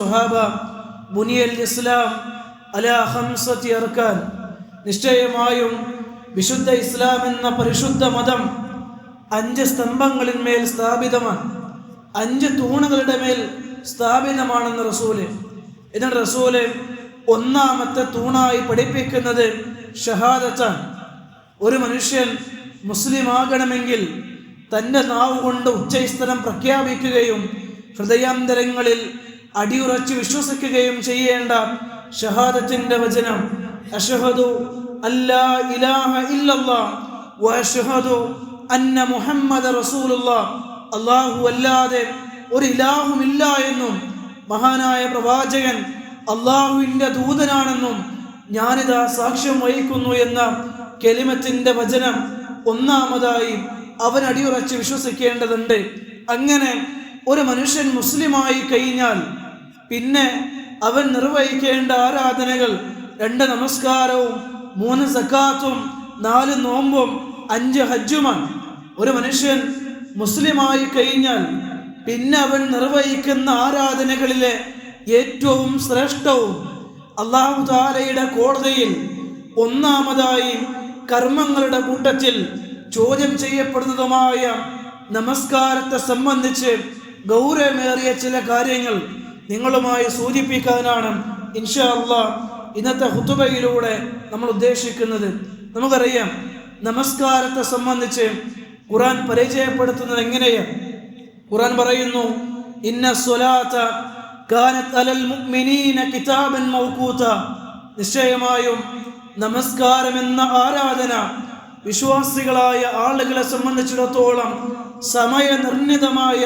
സുഹാബ ബുനിയൽ ഇസ്ലാം അലാ ഹംസത്തി അർക്കാൻ. നിശ്ചയമായും വിശുദ്ധ ഇസ്ലാം എന്ന പരിശുദ്ധ മതം അഞ്ച് സ്തംഭങ്ങളിന്മേൽ സ്ഥാപിതമാണ്. അഞ്ച് തൂണുകളുടെ മേൽ സ്ഥാപിതമാണെന്ന് റസൂൽ. ഇതിന് റസൂൽ ഒന്നാമത്തെ തൂണായി പഠിപ്പിക്കുന്നത് ഷഹാദത്താണ്. ഒരു മനുഷ്യൻ മുസ്ലിം ആകണമെങ്കിൽ തന്റെ നാവ് കൊണ്ട് ഉച്ചൈസ്തരം പ്രഖ്യാപിക്കുകയും ഹൃദയാന്തരങ്ങളിൽ അടിയുറച്ച് വിശ്വസിക്കുകയും ചെയ്യേണ്ട ഷഹാദത്തിന്റെ വചനം അഷഹദു അല്ലാ ഇലാഹ ഇല്ലല്ലാ വഅഷ്ഹദു അന്ന മുഹമ്മദ് റസൂലുള്ള. അള്ളാഹു അല്ലാതെ ഒരു ഇലാഹുമില്ല എന്നും മഹാനായ പ്രവാചകൻ അള്ളാഹുവിന്റെ ദൂതനാണെന്നും ഞാനിതാ സാക്ഷ്യം വഹിക്കുന്നു എന്ന കെലിമത്തിന്റെ വചനം ഒന്നാമതായി അവൻ അടിയുറച്ച് വിശ്വസിക്കേണ്ടതുണ്ട്. അങ്ങനെ ഒരു മനുഷ്യൻ മുസ്ലിമായി കഴിഞ്ഞാൽ പിന്നെ അവൻ നിർവഹിക്കേണ്ട ആരാധനകൾ രണ്ട് നമസ്കാരവും മൂന്ന് സക്കാത്തും നാല് നോമ്പും അഞ്ച് ഹജ്ജുമാണ്. ഒരു മനുഷ്യൻ മുസ്ലിമായി കഴിഞ്ഞാൽ പിന്നെ അവൻ നിർവഹിക്കുന്ന ആരാധനകളിലെ ഏറ്റവും ശ്രേഷ്ഠവും അള്ളാഹു താലയുടെ കോടതിയിൽ ഒന്നാമതായി കർമ്മങ്ങളുടെ കൂട്ടത്തിൽ ചോദ്യം ചെയ്യപ്പെടുന്നതുമായ നമസ്കാരത്തെ സംബന്ധിച്ച് ഗൗരവമേറിയ ചില കാര്യങ്ങൾ നിങ്ങളുമായി സൂചിപ്പിക്കാനാണ് ഇൻഷാ ഇന്നത്തെ ഹുത്തുബയിലൂടെ നമ്മൾ ഉദ്ദേശിക്കുന്നത്. നമുക്കറിയാം നമസ്കാരത്തെ സംബന്ധിച്ച് ഖുറാൻ പരിചയപ്പെടുത്തുന്നത് എങ്ങനെയാണ് ഖുറാൻ പറയുന്നു ഇന്ന സ്വലാത്ത മുഅ്മിനീന കിതാബൻ നിശ്ചയമായും നമസ്കാരം എന്ന ആരാധന വിശ്വാസികളായ ആളുകളെ സംബന്ധിച്ചിടത്തോളം സമയനിർണിതമായ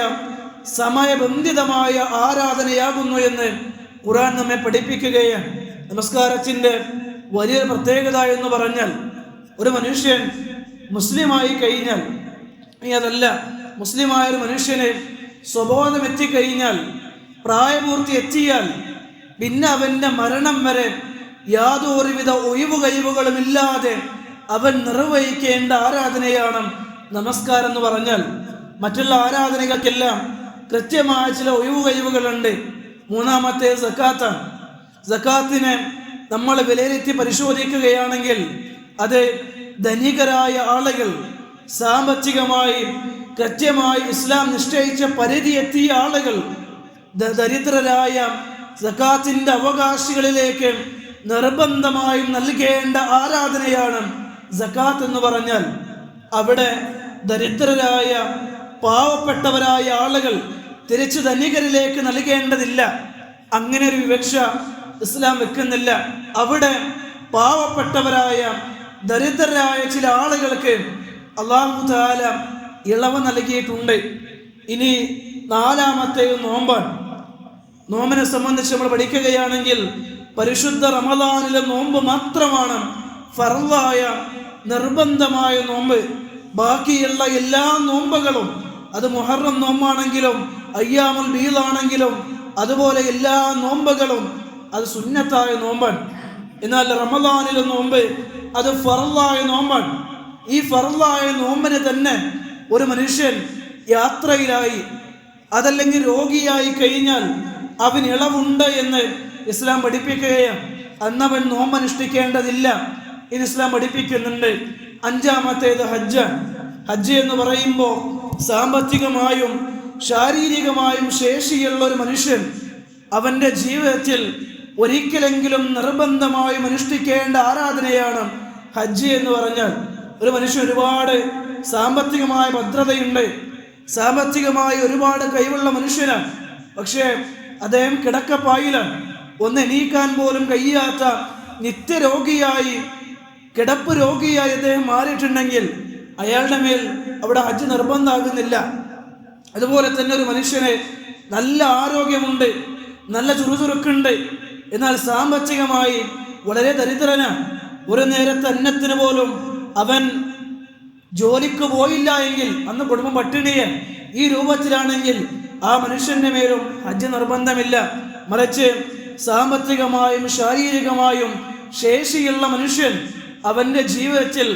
സമയബന്ധിതമായ ആരാധനയാകുന്നു എന്ന് ഖുറാൻ നമ്മെ പഠിപ്പിക്കുകയാണ്. നമസ്കാരത്തിന്റെ വലിയ പ്രത്യേകത എന്ന് പറഞ്ഞാൽ ഒരു മനുഷ്യൻ മുസ്ലിമായി കഴിഞ്ഞാൽ അതല്ല മുസ്ലിമായ ഒരു മനുഷ്യനെ സ്വബോധം എത്തിക്കഴിഞ്ഞാൽ പ്രായപൂർത്തി എത്തിയാൽ പിന്നെ അവന്റെ മരണം വരെ യാതൊരുവിധ ഒഴിവ് കഴിവുകളും ഇല്ലാതെ അവൻ നിർവഹിക്കേണ്ട ആരാധനയാണ് നമസ്കാരം എന്ന് പറഞ്ഞാൽ. മറ്റുള്ള ആരാധനകൾക്കെല്ലാം കൃത്യമായ ചില ഒഴിവ് കഴിവുകളുണ്ട്. മൂന്നാമത്തെ സക്കാത്താണ്. സക്കാത്തിനെ നമ്മൾ വിലയിരുത്തി പരിശോധിക്കുകയാണെങ്കിൽ അത് ധനികരായ ആളുകൾ സാമ്പത്തികമായി കൃത്യമായി ഇസ്ലാം നിശ്ചയിച്ച പരിധി എത്തിയ ആളുകൾ ദരിദ്രരായ സക്കാത്തിന്റെ അവകാശികളിലേക്ക് നിർബന്ധമായും നൽകേണ്ട ആരാധനയാണ് സക്കാത്ത് എന്ന് പറഞ്ഞാൽ അവിടെ ദരിദ്രരായ പാവപ്പെട്ടവരായ ആളുകൾ തിരിച്ചു ധനികരിലേക്ക് നൽകേണ്ടതില്ല. അങ്ങനെ ഒരു വിവക്ഷ ഇസ്ലാം വെക്കുന്നില്ല. അവിടെ പാവപ്പെട്ടവരായ ദരിദ്രരായ ചില ആളുകൾക്ക് അള്ളാഹു താല ഇളവ് നൽകിയിട്ടുണ്ട്. ഇനി നാലാമത്തെ നോമ്പാണ്. നോമ്പിനെ സംബന്ധിച്ച് നമ്മൾ പഠിക്കുകയാണെങ്കിൽ പരിശുദ്ധ റമദാനിലെ നോമ്പ് മാത്രമാണ് ഫർവായ നിർബന്ധമായ നോമ്പ്. ബാക്കിയുള്ള എല്ലാ നോമ്പുകളും അത് മുഹറം നോമ്പാണെങ്കിലും അയ്യാമുൽ ബീദാണെങ്കിലും അതുപോലെ എല്ലാ നോമ്പുകളും അത് സുന്നത്തായ നോമ്പാണ്. എന്നാൽ റമദാനിലെ നോമ്പ് അത് ഫറലായ നോമ്പാണ്. ഈ ഫറലായ നോമ്പിനെ തന്നെ ഒരു മനുഷ്യൻ യാത്രയിലായി അതല്ലെങ്കിൽ രോഗിയായി കഴിഞ്ഞാൽ അവൻ ഇളവുണ്ട് എന്ന് ഇസ്ലാം പഠിപ്പിക്കുകയാണ്. അന്നവൻ നോമ്പനുഷ്ഠിക്കേണ്ടതില്ല ഇത് ഇസ്ലാം പഠിപ്പിക്കുന്നുണ്ട്. അഞ്ചാമത്തേത് ഹജ്ജ് ഹജ്ജ് എന്ന് പറയുമ്പോൾ സാമ്പത്തികമായും ശാരീരികമായും ശേഷിയുള്ള ഒരു മനുഷ്യൻ അവന്റെ ജീവിതത്തിൽ ഒരിക്കലെങ്കിലും നിർബന്ധമായും അനുഷ്ഠിക്കേണ്ട ആരാധനയാണ് ഹജ്ജ് എന്ന് പറഞ്ഞാൽ. ഒരു മനുഷ്യൻ ഒരുപാട് സാമ്പത്തികമായ ഭദ്രതയുണ്ട്. സാമ്പത്തികമായി ഒരുപാട് കഴിവുള്ള മനുഷ്യനാണ്. പക്ഷേ അദ്ദേഹം കിടക്കപ്പായിലാണ്. ഒന്ന് എണീക്കാൻ പോലും കഴിയാത്ത നിത്യരോഗിയായി കിടപ്പ് രോഗിയായി അദ്ദേഹം മാറിയിട്ടുണ്ടെങ്കിൽ അയാളുടെ മേൽ അവിടെ ഹജ്ജ് നിർബന്ധമാകുന്നില്ല. അതുപോലെ തന്നെ ഒരു മനുഷ്യന് നല്ല ആരോഗ്യമുണ്ട് നല്ല ചുറുചുറുക്കുണ്ട്. എന്നാൽ സാമ്പത്തികമായി വളരെ ദരിദ്രനാണ്. ഒരു നേരത്തെ അന്നത്തിന് പോലും അവൻ ജോലിക്ക് പോയില്ല എങ്കിൽ അന്ന് കുടുംബം പട്ടിണിയൻ ഈ രൂപത്തിലാണെങ്കിൽ ആ മനുഷ്യന്റെ മേലും ഹജ്ജ് നിർബന്ധമില്ല. മറിച്ച് സാമ്പത്തികമായും ശാരീരികമായും ശേഷിയുള്ള മനുഷ്യൻ അവന്റെ ജീവിതത്തിൽ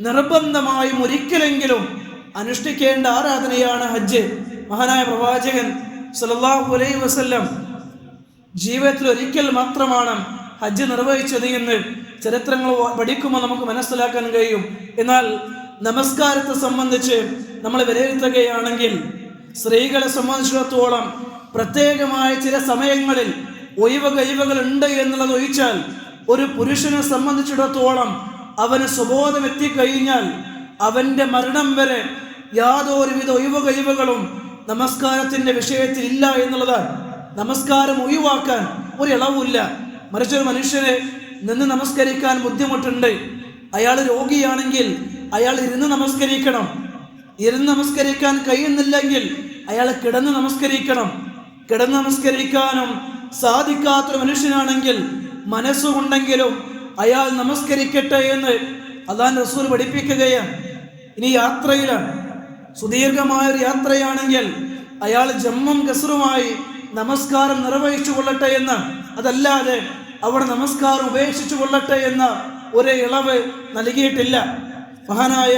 നിർബന്ധമായും ഒരിക്കലെങ്കിലും അനുഷ്ഠിക്കേണ്ട ആരാധനയാണ് ഹജ്ജ്. മഹാനായ പ്രവാചകൻ സല്ലല്ലാഹു അലൈഹി വസല്ലം ജീവിതത്തിൽ ഒരിക്കൽ മാത്രമാണ് ഹജ്ജ് നിർവഹിച്ചത് എന്ന് ചരിത്രങ്ങൾ പഠിക്കുമ്പോൾ നമുക്ക് മനസ്സിലാക്കാൻ കഴിയും. എന്നാൽ നമസ്കാരത്തെ സംബന്ധിച്ച് നമ്മൾ വിലയിരുത്തുകയാണെങ്കിൽ സ്ത്രീകളെ സംബന്ധിച്ചിടത്തോളം പ്രത്യേകമായ ചില സമയങ്ങളിൽ ഒഴിവ് കഴിവുകൾ ഉണ്ട് എന്നുള്ളത് ഒഴിച്ചാൽ ഒരു പുരുഷനെ സംബന്ധിച്ചിടത്തോളം അവന് സുബോധം എത്തിക്കഴിഞ്ഞാൽ അവന്റെ മരണം വരെ യാതൊരുവിധ ഒഴിവ് കഴിവുകളും നമസ്കാരത്തിന്റെ വിഷയത്തിൽ ഇല്ല എന്നുള്ളതാണ്. നമസ്കാരം ഒഴിവാക്കാൻ ഒരു ഇളവുമില്ല. മറിച്ചൊരു മനുഷ്യനെ നിന്ന് നമസ്കരിക്കാൻ ബുദ്ധിമുട്ടുണ്ട്. അയാൾ രോഗിയാണെങ്കിൽ അയാൾ ഇരുന്ന് നമസ്കരിക്കണം. ഇരുന്ന് നമസ്കരിക്കാൻ കഴിയുന്നില്ലെങ്കിൽ അയാൾ കിടന്ന് നമസ്കരിക്കണം. കിടന്ന് നമസ്കരിക്കാനും സാധിക്കാത്തൊരു മനുഷ്യനാണെങ്കിൽ മനസ്സുകൊണ്ടെങ്കിലും അയാൾ നമസ്കരിക്കട്ടെ എന്ന് അള്ളാൻ റസൂൽ പഠിപ്പിക്കുകയാണ്. ഇനി യാത്രയിലാണ്. സുദീർഘമായ ഒരു യാത്രയാണെങ്കിൽ അയാൾ ജമ്മും കസറുമായി നമസ്കാരം നിർവഹിച്ചു കൊള്ളട്ടെ എന്ന് അതല്ലാതെ അവിടെ നമസ്കാരം ഉപേക്ഷിച്ചു കൊള്ളട്ടെ എന്ന ഒരു ഇളവ് നൽകിയിട്ടില്ല. മഹാനായ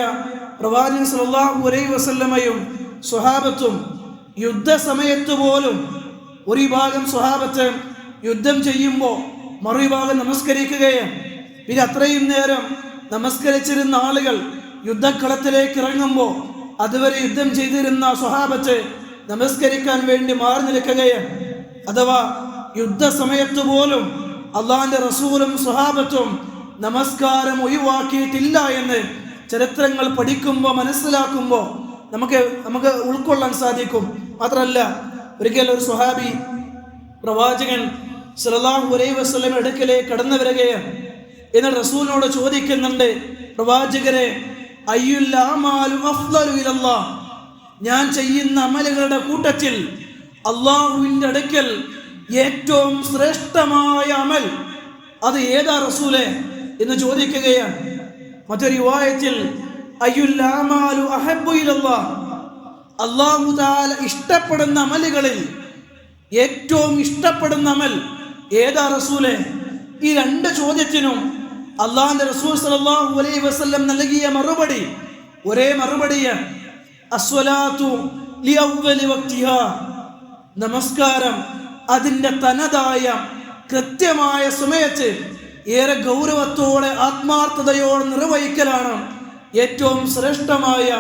പ്രവാചകൻ സല്ലല്ലാഹു അലൈഹി വസല്ലമയും സ്വഹാബത്തും യുദ്ധസമയത്ത് പോലും ഒരു ഭാഗം സ്വഹാബത്ത് യുദ്ധം ചെയ്യുമ്പോൾ മറുവിഭാഗം നമസ്കരിക്കുകയും പിന്നെ അത്രയും നേരം നമസ്കരിച്ചിരുന്ന ആളുകൾ യുദ്ധക്കളത്തിലേക്ക് ഇറങ്ങുമ്പോൾ അതുവരെ യുദ്ധം ചെയ്തിരുന്ന സ്വഹാബത്ത് നമസ്കരിക്കാൻ വേണ്ടി മാറി നിൽക്കുകയും അഥവാ യുദ്ധസമയത്ത് പോലും അള്ളാഹിന്റെ റസൂലും സ്വഹാബത്തും നമസ്കാരം ഒഴിവാക്കിയിട്ടില്ല എന്ന് ചരിത്രങ്ങൾ പഠിക്കുമ്പോൾ മനസ്സിലാക്കുമ്പോൾ നമുക്ക് നമുക്ക് ഉൾക്കൊള്ളാൻ സാധിക്കും. മാത്രമല്ല ഒരിക്കൽ ഒരു സ്വഹാബി പ്രവാചകൻ സല്ലല്ലാഹു അലൈഹി വസ്ലം അടുക്കലേക്ക് കടന്നു വരികയാണ്. എന്നാൽ റസൂലിനോട് ചോദിക്കുന്നുണ്ട് പ്രവാചകരെ ഞാൻ ചെയ്യുന്ന അമലുകളുടെ കൂട്ടത്തിൽ അള്ളാഹുവിന്റെ അടുക്കൽ ഏറ്റവും ശ്രേഷ്ഠമായ അമൽ അത് ഏതാ റസൂലെ എന്ന് ചോദിക്കുകയാണ്. മറ്റൊരു വായത്തിൽ അയ്യുല്ലാമാലു അള്ളാഹു ഇഷ്ടപ്പെടുന്ന അമലുകളിൽ ഏറ്റവും ഇഷ്ടപ്പെടുന്ന അമൽ ഏതാ റസൂലെ? ഈ രണ്ട് ചോദ്യത്തിനും അള്ളാഹിന്റെ റസൂൽ സല്ലല്ലാഹു അലൈഹി വസല്ലം നൽകിയ മറുപടി ഒരേ മറുപടിയാണ്. നമസ്കാരം. അതിന്റെ തനതായ കൃത്യമായ സമയത്ത് ഏറെ ഗൗരവത്തോടെ ആത്മാർത്ഥതയോടെ നിർവഹിക്കലാണ് ഏറ്റവും ശ്രേഷ്ഠമായ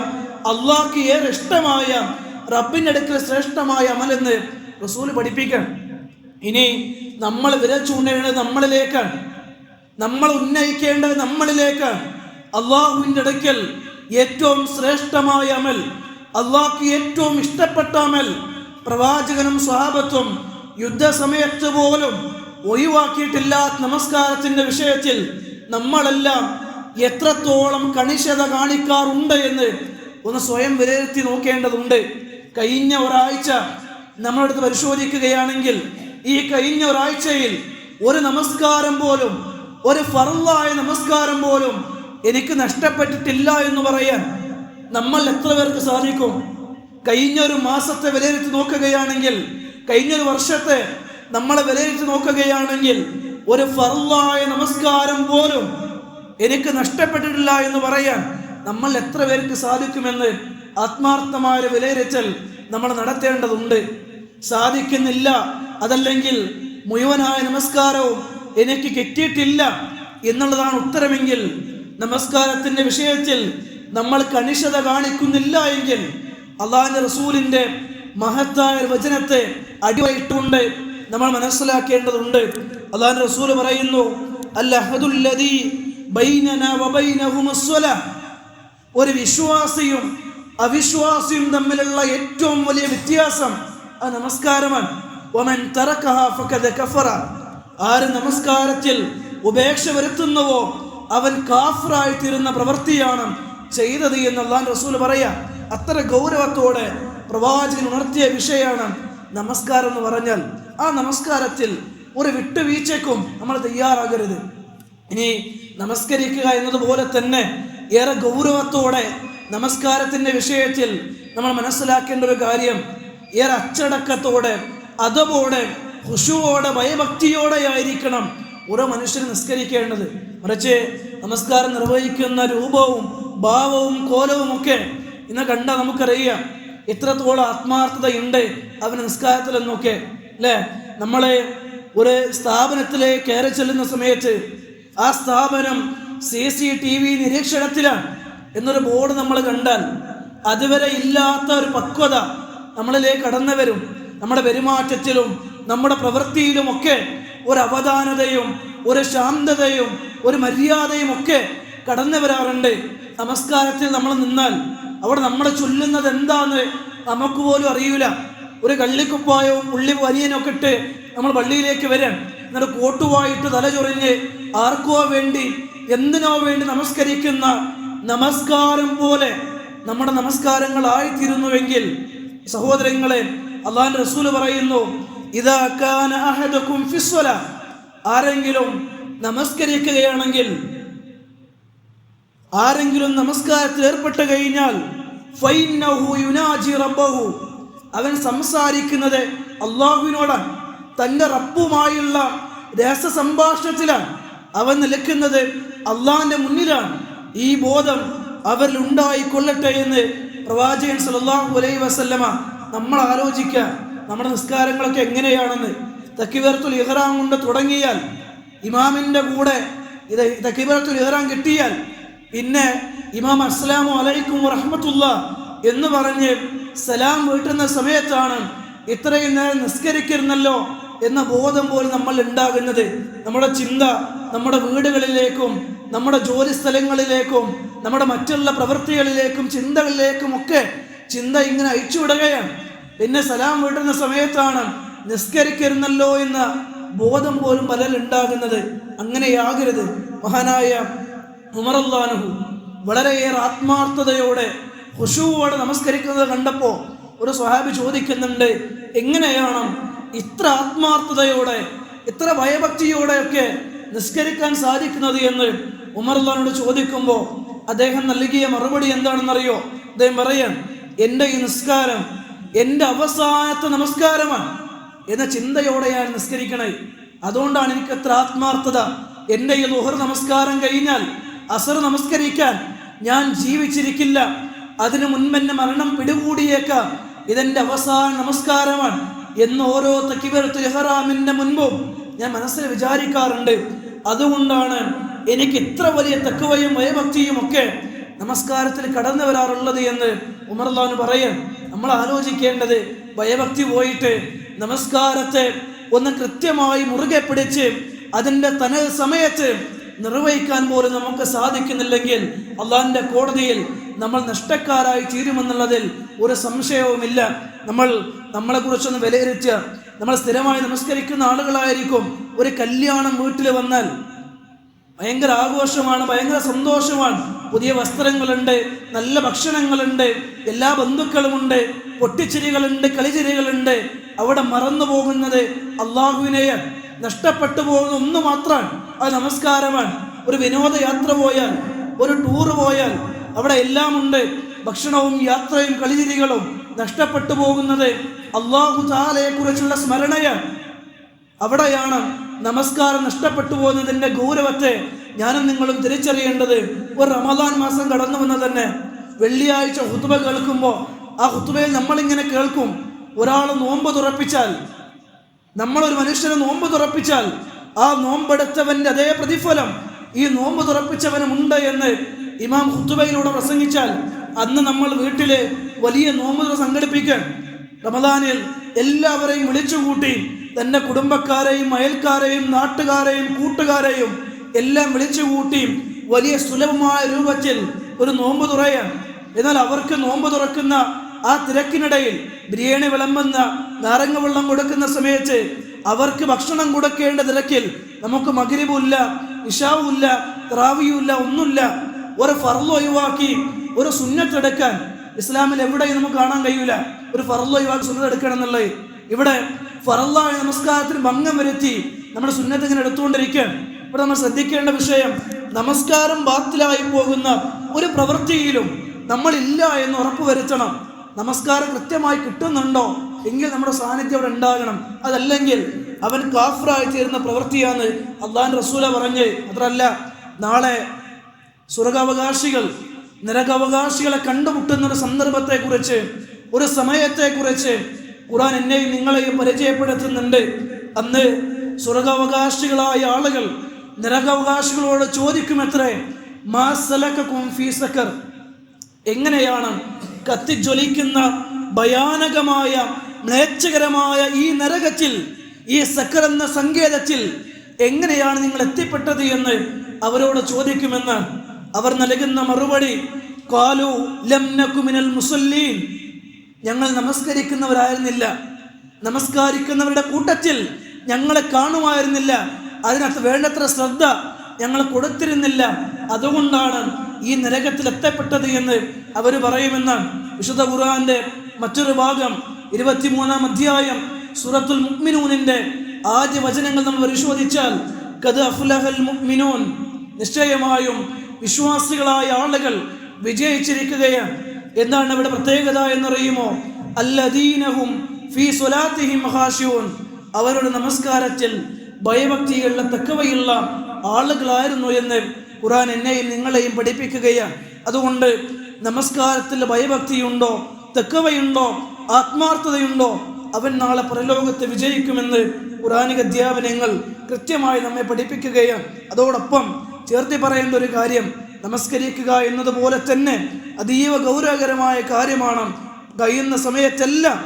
അള്ളാഹ്ക്ക് ഏറെ ഇഷ്ടമായ റബ്ബിന്റെ അടുക്കൽ ശ്രേഷ്ഠമായ അമലെന്ന് റസൂൽ പഠിപ്പിക്കണം ഇനി നമ്മൾ വിരൽ ചൂണ്ടേണ്ടത് നമ്മളിലേക്കാണ്. നമ്മൾ ഉന്നയിക്കേണ്ടത് നമ്മളിലേക്കാണ്. അള്ളാഹുവിന്റെ അടുക്കൽ ഏറ്റവും ശ്രേഷ്ഠമായ അമൽ അള്ളാഹ്ക്ക് ഏറ്റവും ഇഷ്ടപ്പെട്ട അമൽ പ്രവാചകനും സ്വഹാബത്തും യുദ്ധസമയത്ത് പോലും ഒഴിവാക്കിയിട്ടില്ലാത്ത നമസ്കാരത്തിന്റെ വിഷയത്തിൽ നമ്മളെല്ലാം എത്രത്തോളം കണിശത കാണിക്കാറുണ്ട് എന്ന് ഒന്ന് സ്വയം വിലയിരുത്തി നോക്കേണ്ടതുണ്ട്. കഴിഞ്ഞ ഒരാഴ്ച നമ്മളെടുത്ത് പരിശോധിക്കുകയാണെങ്കിൽ ഈ കഴിഞ്ഞ ഒരാഴ്ചയിൽ ഒരു നമസ്കാരം പോലും ഒരു ഫറലായ നമസ്കാരം പോലും എനിക്ക് നഷ്ടപ്പെട്ടിട്ടില്ല എന്ന് പറയാൻ നമ്മൾ എത്ര പേർക്ക് സാധിക്കും? കഴിഞ്ഞൊരു മാസത്തെ വിലയിരുത്തി നോക്കുകയാണെങ്കിൽ കഴിഞ്ഞൊരു വർഷത്തെ നമ്മളെ വിലയിരുത്തി നോക്കുകയാണെങ്കിൽ ഒരു ഫറലായ നമസ്കാരം പോലും എനിക്ക് നഷ്ടപ്പെട്ടിട്ടില്ല എന്ന് പറയാൻ നമ്മൾ എത്ര പേർക്ക് സാധിക്കുമെന്ന് ആത്മാർത്ഥമായ വിലയിരുത്തൽ നമ്മൾ നടത്തേണ്ടതുണ്ട്. സാധിക്കുന്നില്ല. അതല്ലെങ്കിൽ മുഴുവനായ നമസ്കാരവും എനിക്ക് കിട്ടിയിട്ടില്ല എന്നുള്ളതാണ് ഉത്തരമെങ്കിൽ നമസ്കാരത്തിന്റെ വിഷയത്തിൽ നമ്മൾ കണിശത കാണിക്കുന്നില്ല എങ്കിൽ അള്ളാഹിന്റെ റസൂലിന്റെ മഹത്തായ വചനത്തെ അടിവയിട്ടുകൊണ്ട് നമ്മൾ മനസ്സിലാക്കേണ്ടതുണ്ട്. അള്ളാഹിന്റെ റസൂൽ പറയുന്നു ഒരു വിശ്വാസിയും അവിശ്വാസിയും തമ്മിലുള്ള ഏറ്റവും വലിയ വ്യത്യാസം ആ നമസ്കാരമാണ്. ഒമൻ കഫറ. ആര് നമസ്കാരത്തിൽ ഉപേക്ഷ വരുത്തുന്നുവോ അവൻ കാഫറായി തീരുന്ന പ്രവൃത്തിയാണ് ചെയ്തത് എന്ന് റസൂൽ പറയാ. അത്ര ഗൗരവത്തോടെ പ്രവാചകൻ ഉണർത്തിയ വിഷയമാണ് നമസ്കാരം എന്ന് പറഞ്ഞാൽ. ആ നമസ്കാരത്തിൽ ഒരു വിട്ടുവീഴ്ചയ്ക്കും നമ്മൾ തയ്യാറാകരുത്. ഇനി നമസ്കരിക്കുക എന്നതുപോലെ തന്നെ ഏറെ ഗൗരവത്തോടെ നമസ്കാരത്തിന്റെ വിഷയത്തിൽ നമ്മൾ മനസ്സിലാക്കേണ്ട ഒരു കാര്യം ഏറെ അച്ചടക്കത്തോടെ അതവോടെ ഹുഷുവോടെ ഭയഭക്തിയോടെ ആയിരിക്കണം ഓരോ മനുഷ്യന് നിസ്കരിക്കേണ്ടത്. മറിച്ച് നമസ്കാരം നിർവഹിക്കുന്ന രൂപവും ഭാവവും കോലവും ഒക്കെ ഇന്ന് കണ്ട നമുക്കറിയാം എത്രത്തോളം ആത്മാർത്ഥതയുണ്ട് അവന് നിസ്കാരത്തിൽ എന്നൊക്കെ അല്ലേ? നമ്മളെ ഒരു സ്ഥാപനത്തിലെ കയറി ചെല്ലുന്ന സമയത്ത് ആ സ്ഥാപനം സി സി ടി വി നിരീക്ഷണത്തിലാണ് എന്നൊരു ബോർഡ് നമ്മൾ കണ്ടാൽ അതുവരെ ഇല്ലാത്ത ഒരു പക്വത നമ്മളിലേക്ക് കടന്നവരും നമ്മുടെ പെരുമാറ്റത്തിലും നമ്മുടെ പ്രവൃത്തിയിലുമൊക്കെ ഒരു അവധാനതയും ഒരു ശാന്തതയും ഒരു മര്യാദയും ഒക്കെ കടന്നു വരാറുണ്ട് നമസ്കാരത്തിൽ നമ്മൾ നിന്നാൽ അവിടെ നമ്മൾ ചൊല്ലുന്നത് എന്താന്ന് നമുക്ക് പോലും അറിയൂല. ഒരു കള്ളിക്കുപ്പായവും ഉള്ളി വലിയനൊക്കെ ഇട്ട് നമ്മൾ പള്ളിയിലേക്ക് വരാൻ എന്നിട്ട് കോട്ടുവായിട്ട് തല ചൊറിഞ്ഞ് ആർക്കോ വേണ്ടി എന്തിനോ വേണ്ടി നമസ്കരിക്കുന്ന നമസ്കാരം പോലെ നമ്മുടെ നമസ്കാരങ്ങളായിത്തീരുന്നുവെങ്കിൽ സഹോദരങ്ങളെ അള്ളാഹിന്റെ റസൂൽ പറയുന്നു കാന ആരെങ്കിലും നമസ്കരിക്കുകയാണെങ്കിൽ ആരെങ്കിലും നമസ്കാരത്തിൽ ഏർപ്പെട്ട് കഴിഞ്ഞാൽ അവൻ സംസാരിക്കുന്നത് അള്ളാഹുവിനോടാണ് തന്റെ റബ്ബുമായുള്ള രഹസ്യസംഭാഷണത്തിലാണ് അവൻ നിൽക്കുന്നത് അള്ളാഹിന്റെ മുന്നിലാണ്. ഈ ബോധം അവരിൽ ഉണ്ടായിക്കൊള്ളട്ടെ എന്ന് പ്രവാചകൻ സല്ലല്ലാഹു അലൈഹി വസല്ലമ നമ്മൾ ആലോചിക്കുക നമ്മുടെ നിസ്കാരങ്ങളൊക്കെ എങ്ങനെയാണെന്ന്. തക്കിവർത്തുൽ ഇഹ്റാം കൊണ്ട് തുടങ്ങിയാൽ ഇമാമിന്റെ കൂടെ ഇത് തക്കിബറത്തുൽ ഇഹ്റാം കിട്ടിയാൽ പിന്നെ ഇമാം അസ്സലാമു അലൈക്കും വറഹ്മത്തുള്ള എന്ന് പറഞ്ഞ് സലാം വീട്ടുന്ന സമയത്താണ് ഇത്രയും നേരം നിസ്കരിക്കരുന്നല്ലോ എന്ന ബോധം പോലും നമ്മൾ ഉണ്ടാകുന്നത്. നമ്മുടെ ചിന്ത നമ്മുടെ വീടുകളിലേക്കും നമ്മുടെ ജോലി സ്ഥലങ്ങളിലേക്കും നമ്മുടെ മറ്റുള്ള പ്രവൃത്തികളിലേക്കും ചിന്തകളിലേക്കും ഒക്കെ ചിന്ത ഇങ്ങനെ അയച്ചുവിടുകയാണ് പിന്നെ സലാം വിടുന്ന സമയത്താണ് നിസ്കരിക്കരുന്നല്ലോ എന്ന ബോധം പോലും പലരും ഉണ്ടാകുന്നത് അങ്ങനെയാകരുത്. മഹാനായ ഉമറല്ലാനുഹു വളരെയേറെ ആത്മാർത്ഥതയോടെ ഹുഷുവോടെ നമസ്കരിക്കുന്നത് കണ്ടപ്പോൾ ഒരു സ്വഹാബി ചോദിക്കുന്നുണ്ട് എങ്ങനെയാണ് ഇത്ര ആത്മാർത്ഥതയോടെ ഇത്ര ഭയഭക്തിയോടെയൊക്കെ നിസ്കരിക്കാൻ സാധിക്കുന്നത് എന്ന് ഉമർലാനോട് ചോദിക്കുമ്പോൾ അദ്ദേഹം നൽകിയ മറുപടി എന്താണെന്നറിയോ? അദ്ദേഹം പറയാൻ എന്റെ ഈ നിസ്കാരം എന്റെ അവസാനത്തെ നമസ്കാരമാണ് എന്ന ചിന്തയോടെയാണ് നിസ്കരിക്കണേ. അതുകൊണ്ടാണ് എനിക്ക് എത്ര ആത്മാർത്ഥത. എന്റെ ഈ ലുഹർ നമസ്കാരം കഴിഞ്ഞാൽ അസർ നമസ്കരിക്കാൻ ഞാൻ ജീവിച്ചിരിക്കില്ല. അതിനു മുൻപെന്നെ മരണം പിടികൂടിയേക്കാം. ഇതെന്റെ അവസാന നമസ്കാരമാണ്. എന്ന് ഓരോ തക്കിബരത്ത് ഇഹ്റാമിന്റെ മുൻപും ഞാൻ മനസ്സിൽ വിചാരിക്കാറുണ്ട്. അതുകൊണ്ടാണ് എനിക്ക് ഇത്ര വലിയ തക്കവയും ഭയഭക്തിയും ഒക്കെ നമസ്കാരത്തിൽ കടന്നു വരാറുള്ളത് എന്ന് ഉമർലാൻ പറയും. നമ്മൾ ആലോചിക്കേണ്ടത് ഭയഭക്തി പോയിട്ട് നമസ്കാരത്തെ ഒന്ന് കൃത്യമായി മുറുകെ പിടിച്ച് അതിന്റെ തന സമയത്ത് നിർവഹിക്കാൻ പോലും നമുക്ക് സാധിക്കുന്നില്ലെങ്കിൽ അള്ളാഹിന്റെ കോടതിയിൽ നമ്മൾ നഷ്ടക്കാരായി തീരുമെന്നുള്ളതിൽ ഒരു സംശയവുമില്ല. നമ്മൾ നമ്മളെക്കുറിച്ചൊന്ന് വിലയിരുത്തുക. നമ്മൾ സ്ഥിരമായി നമസ്കരിക്കുന്ന ആളുകളായിരിക്കും. ഒരു കല്യാണം വീട്ടിൽ വന്നാൽ ഭയങ്കര ആഘോഷമാണ് ഭയങ്കര സന്തോഷമാണ്. പുതിയ വസ്ത്രങ്ങളുണ്ട് നല്ല ഭക്ഷണങ്ങളുണ്ട് എല്ലാ ബന്ധുക്കളുമുണ്ട് പൊട്ടിച്ചിരികളുണ്ട് കളിച്ചിരികളുണ്ട് അവിടെ മറന്നു പോകുന്നത് അള്ളാഹുവിനെയാണ് നഷ്ടപ്പെട്ടു പോകുന്ന ഒന്ന് മാത്രമാണ് അത് നമസ്കാരമാണ്. ഒരു വിനോദയാത്ര പോയാൽ ഒരു ടൂർ പോയാൽ അവിടെ എല്ലാമുണ്ട്. ഭക്ഷണവും യാത്രയും കളിചിരികളും നഷ്ടപ്പെട്ടു പോകുന്നത് അള്ളാഹു സ്മരണയാണ് അവിടെയാണ് നമസ്കാരം നഷ്ടപ്പെട്ടു പോകുന്നതിന്റെ ഗൗരവത്തെ ഞാനും നിങ്ങളും തിരിച്ചറിയേണ്ടത്. ഒരു റമദാൻ മാസം കടന്നു വന്ന തന്നെ വെള്ളിയാഴ്ച ഹുത്തുബ കേൾക്കുമ്പോൾ ആ ഹുത്തുബയിൽ നമ്മളിങ്ങനെ കേൾക്കും. ഒരാൾ നോമ്പ് തുറപ്പിച്ചാൽ നമ്മളൊരു മനുഷ്യനെ നോമ്പ് തുറപ്പിച്ചാൽ ആ നോമ്പെടുത്തവന്റെ അതേ പ്രതിഫലം ഈ നോമ്പ് തുറപ്പിച്ചവനുമുണ്ട് എന്ന് ഇമാം ഹുത്തുബയിലൂടെ പ്രസംഗിച്ചാൽ അന്ന് നമ്മൾ വീട്ടിൽ വലിയ നോമ്പുകൾ സംഘടിപ്പിക്കാൻ റമദാനിൽ എല്ലാവരെയും വിളിച്ചുകൂട്ടി തന്റെ കുടുംബക്കാരെയും അയൽക്കാരെയും നാട്ടുകാരെയും കൂട്ടുകാരെയും എല്ലാം വിളിച്ചുകൂട്ടി വലിയ സുലഭമായ രൂപത്തിൽ ഒരു നോമ്പ് തുറയാണ് എന്നാൽ അവർക്ക് നോമ്പ് തുറക്കുന്ന ആ തിരക്കിനിടയിൽ ബിരിയാണി വിളമ്പുന്ന നാരങ്ങ വെള്ളം കൊടുക്കുന്ന സമയത്ത് അവർക്ക് ഭക്ഷണം കൊടുക്കേണ്ട തിരക്കിൽ നമുക്ക് മകരിവുമില്ല ഇഷാവുമില്ല ത്രാവിയുമില്ല ഒന്നുമില്ല. ഒരു ഫർൾ ഒഴിവാക്കി ഒരു സുന്നത്തെടുക്കാൻ ഇസ്ലാമിൽ എവിടെയും നമുക്ക് കാണാൻ കഴിയൂല? ഒരു ഫറല്ലോ യുവാക്ക് സുന്നത്ത് എടുക്കണം എന്നുള്ളത് ഇവിടെ ഫറല്ലോ നമസ്കാരത്തിന് ഭംഗം വരുത്തി നമ്മുടെ സുന്നത്ത് ഇങ്ങനെ എടുത്തുകൊണ്ടിരിക്കുകയാണ്. ഇവിടെ നമ്മൾ ശ്രദ്ധിക്കേണ്ട വിഷയം നമസ്കാരം ബാത്തിലായി പോകുന്ന ഒരു പ്രവൃത്തിയിലും നമ്മളില്ല എന്ന് ഉറപ്പ് ഉറപ്പുവരുത്തണം നമസ്കാരം കൃത്യമായി കിട്ടുന്നുണ്ടോ? എങ്കിൽ നമ്മുടെ സാന്നിധ്യം അവിടെ ഉണ്ടാകണം. അതല്ലെങ്കിൽ അവൻ കാഫറായി തീരുന്ന പ്രവൃത്തിയാണ് അള്ളാൻ റസൂല പറഞ്ഞ് മാത്രമല്ല നാളെ സ്വർഗാവകാശികൾ നരകാവകാശികളെ കണ്ടുമുട്ടുന്ന ഒരു സന്ദർഭത്തെക്കുറിച്ച് ഒരു സമയത്തെക്കുറിച്ച് ഖുറാൻ എന്നെയും നിങ്ങളെയും പരിചയപ്പെടുത്തുന്നുണ്ട്. അന്ന് സ്വർഗാവകാശികളായ ആളുകൾ നിരകവകാശികളോട് ചോദിക്കുമത്രേ മാ സലക്കക്കും ഫീ സക്കർ? എങ്ങനെയാണ് കത്തിജ്വലിക്കുന്ന ഭയാനകമായ മ്ലേച്ഛകരമായ ഈ നരകത്തിൽ ഈ സക്കർ എന്ന സങ്കേതത്തിൽ എങ്ങനെയാണ് നിങ്ങൾ എത്തിപ്പെട്ടത് എന്ന് അവരോട് ചോദിക്കുമെന്ന് അവർ നൽകുന്ന മറുപടി കാലു ലംനക്കുമിനൽ മുസല്ലീൻ. ഞങ്ങൾ നമസ്കരിക്കുന്നവരായിരുന്നില്ല. നമസ്കരിക്കുന്നവരുടെ കൂട്ടത്തിൽ ഞങ്ങളെ കാണുമായിരുന്നില്ല. അതിനകത്ത് വേണ്ടത്ര ശ്രദ്ധ ഞങ്ങൾ കൊടുത്തിരുന്നില്ല. അതുകൊണ്ടാണ് ഈ നരകത്തിൽ എത്തപ്പെട്ടത് എന്ന് അവർ പറയുമെന്ന് വിശുദ്ധ ഖുർആന്റെ മറ്റൊരു ഭാഗം ഇരുപത്തിമൂന്നാം അധ്യായം സൂറത്തുൽ മുഅ്മിനൂനിന്റെ ആദ്യ വചനങ്ങൾ നമ്മൾ പരിശോധിച്ചാൽ കത് അഫ്ലഹൽ മുഅ്മിനൂൻ. നിശ്ചയമായും വിശ്വാസികളായ ആളുകൾ വിജയിച്ചിരിക്കുകയാണ്. എന്താണ് ഇവിടെ പ്രത്യേകത എന്നറിയുമോ? അല്ലദീനഹും ഫീ സ്വലാത്തിഹിം ഖാശിഊൻ അവരുടെ നമസ്കാരത്തിൽ ഭയഭക്തിയുള്ള തക്കവയുള്ള ആളുകളായിരുന്നു എന്ന് ഖുറാൻ എന്നെയും നിങ്ങളെയും പഠിപ്പിക്കുകയാണ്. അതുകൊണ്ട് നമസ്കാരത്തിൽ ഭയഭക്തിയുണ്ടോ തെക്കവയുണ്ടോ ആത്മാർത്ഥതയുണ്ടോ അവൻ നാളെ പരലോകത്ത് വിജയിക്കുമെന്ന് ഖുറാനിക അധ്യാപനങ്ങൾ കൃത്യമായി നമ്മെ പഠിപ്പിക്കുകയാണ്. അതോടൊപ്പം ചേർത്തി പറയുന്ന ഒരു കാര്യം നമസ്കരിക്കുക എന്നതുപോലെ തന്നെ അതീവ ഗൗരവകരമായ കാര്യമാണ്. കഴിയുന്ന സമയത്തെല്ലാം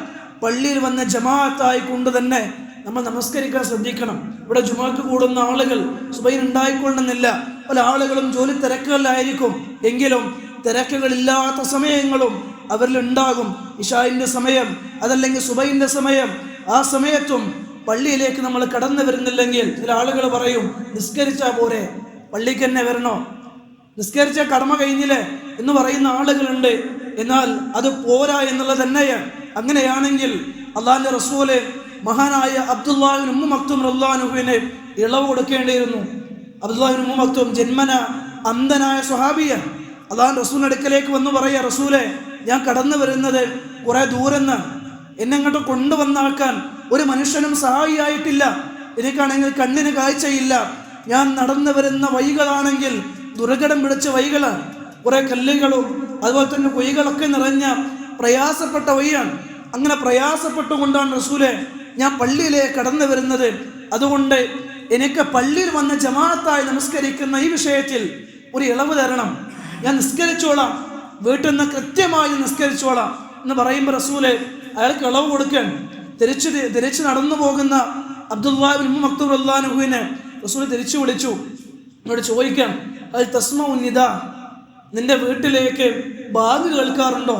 പള്ളിയിൽ വന്ന ജമാഅത്തായി കൊണ്ട് തന്നെ നമ്മൾ നമസ്കരിക്കാൻ ശ്രദ്ധിക്കണം. ഇവിടെ ജുമാക്ക് കൂടുന്ന ആളുകൾ സുബൈൻ ഉണ്ടായിക്കൊള്ളണമെന്നില്ല പല ആളുകളും ജോലി തിരക്കുകളിലായിരിക്കും. എങ്കിലും തിരക്കുകളില്ലാത്ത സമയങ്ങളും അവരിൽ ഉണ്ടാകും. ഇഷായിന്റെ സമയം അതല്ലെങ്കിൽ സുബൈന്റെ സമയം ആ സമയത്തും പള്ളിയിലേക്ക് നമ്മൾ കടന്നു വരുന്നില്ലെങ്കിൽ ചില ആളുകൾ പറയും നിസ്കരിച്ചാൽ പോരെ. പള്ളിക്ക് തന്നെ വരണോ? നിസ്കരിച്ച കടമ കഴിഞ്ഞില്ലേ എന്ന് പറയുന്ന ആളുകളുണ്ട്. എന്നാൽ അത് പോരാ എന്നുള്ളത് തന്നെയാണ്. അങ്ങനെയാണെങ്കിൽ അള്ളാഹിന്റെ റസൂൽ മഹാനായ അബ്ദുല്ലാഹിൻ ഉമ്മു മക്തും റല്ലാനുഹുവിനെ ഇളവ് കൊടുക്കേണ്ടിയിരുന്നു. അബ്ദുല്ലാഹിൻ ഉമ്മു മക്തും ജന്മന അന്ധനായ സ്വഹാബിയ. അള്ളാഹു റസൂലിന് അടുക്കലേക്ക് വന്ന് പറയുക റസൂലെ ഞാൻ കടന്നു വരുന്നത് കുറെ ദൂരെന്ന്. എന്നെ അങ്ങോട്ട് കൊണ്ടുവന്നാക്കാൻ ഒരു മനുഷ്യനും സഹായിയായിട്ടില്ല. എനിക്കാണെങ്കിൽ കണ്ണിന് കാഴ്ചയില്ല. ഞാൻ നടന്നു വരുന്ന വഴികളാണെങ്കിൽ ദുർഘടം പിടിച്ച വഴികളാണ് കുറെ കല്ലുകളും അതുപോലെ തന്നെ കുഴികളൊക്കെ നിറഞ്ഞ പ്രയാസപ്പെട്ട വഴിയാണ്. അങ്ങനെ പ്രയാസപ്പെട്ടുകൊണ്ടാണ് റസൂലെ ഞാൻ പള്ളിയിലേക്ക് കടന്നു വരുന്നത്. അതുകൊണ്ട് എനിക്ക് പള്ളിയിൽ വന്ന ജമാഅത്തായി നമസ്കരിക്കുന്ന ഈ വിഷയത്തിൽ ഒരു ഇളവ് തരണം. ഞാൻ നിസ്കരിച്ചോളാം. വീട്ടിൽ നിന്ന് കൃത്യമായി നിസ്കരിച്ചോളാം എന്ന് പറയുമ്പോൾ റസൂൽ അയാൾക്ക് ഇളവ് കൊടുക്കാൻ തിരിച്ച് തിരിച്ചു തിരിച്ച് നടന്നു പോകുന്ന അബ്ദുല്ലാബിൻ മക്തൂർ അള്ളാനുഹുവിനെ റസൂൽ തിരിച്ചു വിളിച്ചു. എന്നോട് ചോദിക്കാം അൽ തസ്മ ഉന്നിത നിന്റെ വീട്ടിലേക്ക് ബാങ്ക് കേൾക്കാറുണ്ടോ?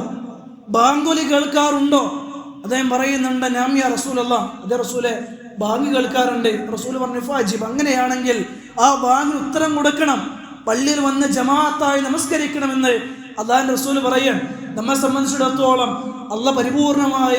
ബാങ്കുലി കേൾക്കാറുണ്ടോ? അദ്ദേഹം പറയുന്നുണ്ട് നാമിയ റസൂലല്ല അതേ റസൂലെ ബാങ്ക് കേൾക്കാറുണ്ട്. റസൂൽ പറഞ്ഞു ഫാജിബ് അങ്ങനെയാണെങ്കിൽ ആ ബാങ്ക് ഉത്തരം കൊടുക്കണം. പള്ളിയിൽ വന്ന് ജമാഅത്തായി നമസ്കരിക്കണമെന്ന് അതാൻ റസൂൽ പറയാൻ നമ്മെ സംബന്ധിച്ചിടത്തോളം അള്ള പരിപൂർണമായ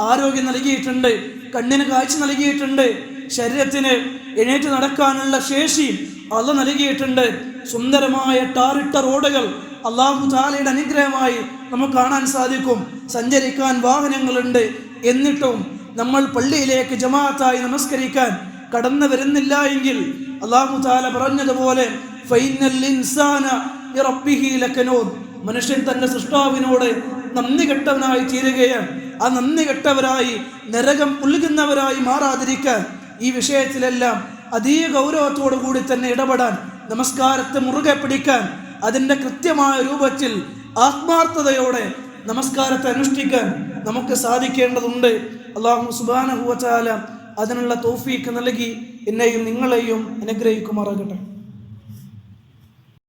ആരോഗ്യം നൽകിയിട്ടുണ്ട് കണ്ണിന് കാഴ്ച നൽകിയിട്ടുണ്ട്. ശരീരത്തിന് എണീറ്റ് നടക്കാനുള്ള ശേഷി അള്ള നൽകിയിട്ടുണ്ട്. സുന്ദരമായ ടാറിട്ട റോഡുകൾ അള്ളാഹു താലയുടെ അനുഗ്രഹമായി നമുക്ക് കാണാൻ സാധിക്കും. സഞ്ചരിക്കാൻ വാഹനങ്ങളുണ്ട്. എന്നിട്ടും നമ്മൾ പള്ളിയിലേക്ക് ജമാഅത്തായി നമസ്കരിക്കാൻ കടന്നു വരുന്നില്ല എങ്കിൽ അള്ളാഹു താല പറഞ്ഞതുപോലെ. മനുഷ്യൻ തന്റെ സൃഷ്ടാവിനോട് നന്ദി കെട്ടവനായി തീരുകയാണ്. ആ നന്ദി കെട്ടവരായി നരകം പുല്ലുകുന്നവരായി മാറാതിരിക്കാൻ ഈ വിഷയത്തിലെല്ലാം അതീവ ഗൗരവത്തോടു കൂടി തന്നെ ഇടപെടാൻ നമസ്കാരത്തെ മുറുകെ പിടിക്കാൻ അതിന്റെ കൃത്യമായ രൂപത്തിൽ ആത്മാർത്ഥതയോടെ നമസ്കാരത്തെ അനുഷ്ഠിക്കാൻ നമുക്ക് സാധിക്കേണ്ടതുണ്ട്. അള്ളാഹു സുബാനഹുവച്ചാല അതിനുള്ള തോഫീക്ക് നൽകി. എന്നെയും നിങ്ങളെയും അനുഗ്രഹിക്കുമാറാകട്ടെ.